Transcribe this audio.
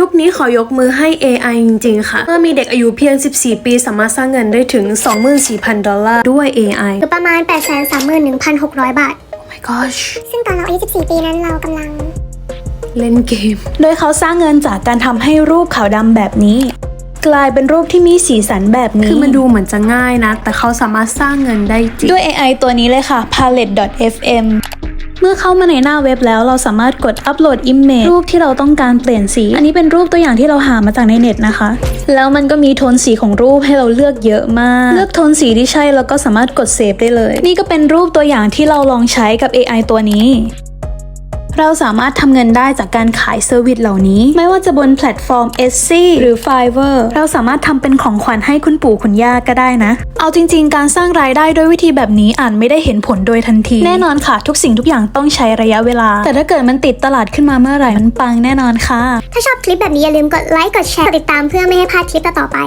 ยุคนี้ขอยกมือให้ AI จริง ๆ ค่ะเมื่อมีเด็กอายุเพียง 14 ปีสามารถสร้างเงินได้ถึง 24,000 ดอลลาร์ด้วย AI หรือประมาณ 831,600 บาท Oh my gosh ซึ่งตอนเราอายุ14 ปีนั้นเรากำลัง เล่นเกม โดยเขาสร้างเงินจากการทำให้รูปขาวดำแบบนี้ กลายเป็นรูปที่มีสีสันแบบนี้ คือมันดูเหมือนจะง่ายนะ แต่เขาสามารถสร้างเงินได้จริง ด้วย AI ตัวนี้เลยค่ะ palette.fm เมื่อเข้ามาในหน้าเว็บแล้วเราสามารถกดอัปโหลด image รูปที่เราต้องการเปลี่ยนสี อันนี้เป็นรูปตัวอย่างที่เราหามาจากในเน็ตนะคะ แล้วมันก็มีโทนสีของรูปให้เราเลือกเยอะมาก เลือกโทนสีที่ใช่แล้วก็สามารถกดเซฟได้เลย นี่ก็เป็นรูปตัวอย่างที่เราลองใช้กับ AI ตัวนี้ เราสามารถทำเงินได้จากการขายเซอร์วิสเหล่านี้ ไม่ว่าจะบนแพลตฟอร์ม Etsy หรือ Fiverr เราสามารถทำเป็นของขวัญให้คุณปู่คุณย่าก็ได้นะ เอาจริง ๆ การสร้างรายได้ด้วยวิธีแบบนี้อาจไม่ได้เห็นผลโดยทันที แน่นอนค่ะ ทุกสิ่งทุกอย่างต้องใช้ระยะเวลา แต่ถ้าเกิดมันติดตลาดขึ้นมาเมื่อไหร่มันปังแน่นอนค่ะ ถ้าชอบคลิปแบบนี้อย่าลืมกดไลค์กดแชร์กดติดตามเพื่อไม่ให้พลาดคลิปต่อๆไป